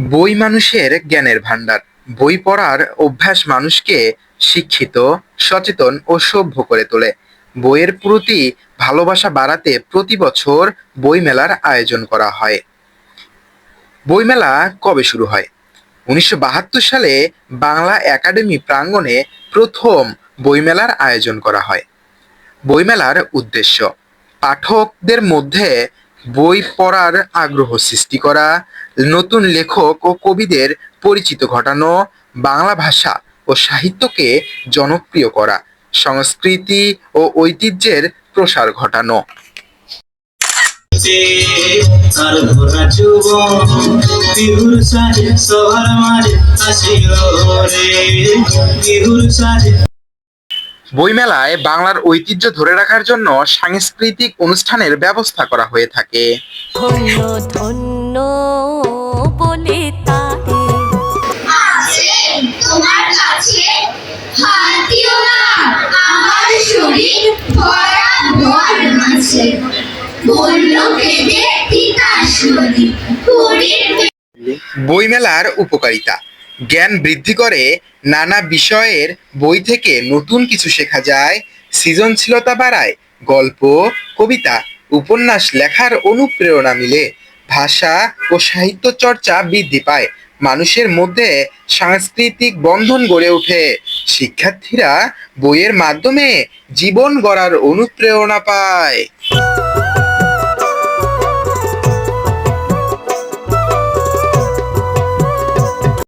বই মানুষের জ্ঞানের ভাণ্ডার। বই পড়ার অভ্যাস মানুষকে শিক্ষিত, সচেতন ও সভ্য করে তোলে। বইয়ের প্রতি ভালোবাসা বাড়াতে প্রতি বছর বইমেলার আয়োজন করা হয়। বইমেলা কবে শুরু হয়? উনিশশো বাহাত্তর সালে বাংলা একাডেমি প্রাঙ্গণে প্রথম বইমেলার আয়োজন করা হয়। বইমেলার উদ্দেশ্য, পাঠকদের মধ্যে বই পড়ার আগ্রহ সৃষ্টি করা, নতুন লেখক ও কবিদের পরিচিত ঘটানো, বাংলা ভাষা ও সাহিত্যকে জনপ্রিয় করা, সংস্কৃতি ও ঐতিহ্যের প্রসার ঘটানো। বইমেলায় বাংলার ঐতিহ্য ধরে রাখার জন্য সাংস্কৃতিক অনুষ্ঠানের ব্যবস্থা করা হয়ে থাকে। ধন্য ধন্য বলে তারে আছে তোমার কাছে? হাত দিও না আমার শরীর ভরা বল আছে। বলল বেদে পিতাশ্বরী হরির বইমেলার উপকারিতা। জ্ঞান বৃদ্ধি করে, নানা বিষয়ের বই থেকে নতুন কিছু শেখা যায়। সৃজনশীলতা বাড়ায়, গল্প, কবিতা, উপন্যাস লেখার অনুপ্রেরণা মিলে। ভাষা ও সাহিত্য চর্চা বৃদ্ধি পায়। মানুষের মধ্যে সাংস্কৃতিক বন্ধন গড়ে ওঠে। শিক্ষার্থীরা বইয়ের মাধ্যমে জীবন গড়ার অনুপ্রেরণা পায়।